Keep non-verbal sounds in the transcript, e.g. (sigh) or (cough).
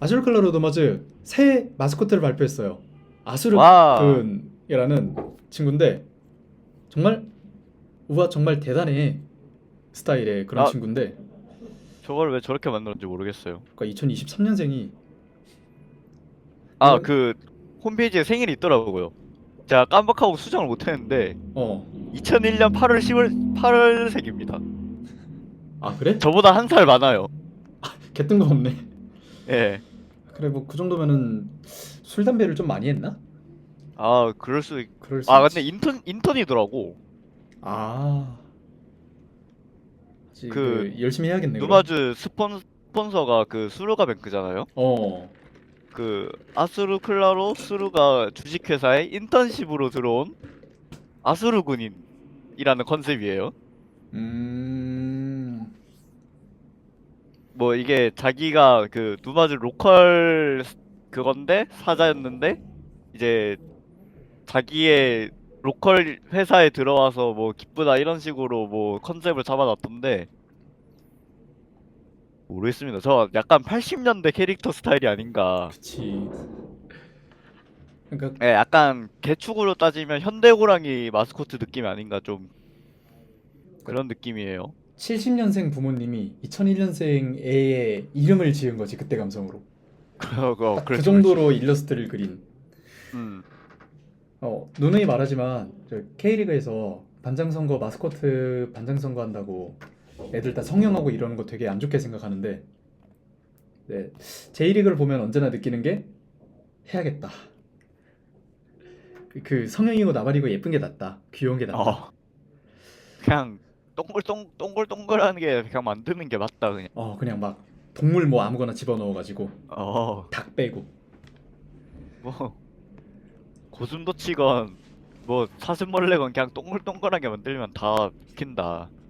아슈르 클라 로드마즈 새 마스코트를 발표했어요. 와. 아수르근이라는 친구인데 정말 우와 정말 대단해 스타일의 그런 아. 친구인데 저걸 왜 저렇게 만들었는지 모르겠어요. 그러니까 2023년생이 아, 어? 그 홈페이지에 생일이 있더라고요. 제가 깜빡하고 수정을 못했는데 어. 2001년 8월 10월 8월생입니다. 아 그래? 저보다 한 살 많아요. 개뜬 거 없네. 예. 그래 뭐 그 정도면은 술 담배를 좀 많이 했나? 아, 그럴 수 있... 그럴 수 아, 있지. 근데 인턴 인턴이더라고. 아. 아직 그 그 열심히 해야겠네. 그럼. 누마즈 스폰 스폰서가 그 수루가 뱅크잖아요. 어. 그 아수르 클라로 수루가 주식회사에 인턴십으로 들어온 아수르 군인이라는 컨셉이에요. 음. 뭐 이게 자기가 그 누마즈 로컬 그건데 사자였는데 이제 자기의 로컬 회사에 들어와서 뭐 기쁘다 이런 식으로 뭐 컨셉을 잡아놨던데 모르겠습니다. 저 약간 80년대 캐릭터 스타일이 아닌가. 그치. 그러니까 예, 약간 개축으로 따지면 현대호랑이 마스코트 느낌이 아닌가 좀 그런 느낌이에요. 70년생 부모님이 2001년생 애의 이름을 지은 거지 그때 감성으로. (laughs) 딱그 정도로 일러스트를 그린. 음. 어, 누누이 말하지만 저 K리그에서 반장 선거 마스코트 반장 선거 한다고 애들 다 성형하고 이러는 거 되게 안 좋게 생각하는데 네, J리그를 보면 언제나 느끼는 게 해야겠다. 그- 그 성형이고 나발이고 예쁜 게 낫다. 귀여운 게 낫다. 어. 그냥 동글동 동글동글한 게 그냥 만드는 게 맞다 그냥. 어, 그냥 막 동물 뭐 아무거나 집어넣어 가지고 어. 닭 빼고 뭐 고슴도치건 뭐 사슴벌레건 그냥 동글동글하게 만들면 다 웃긴다.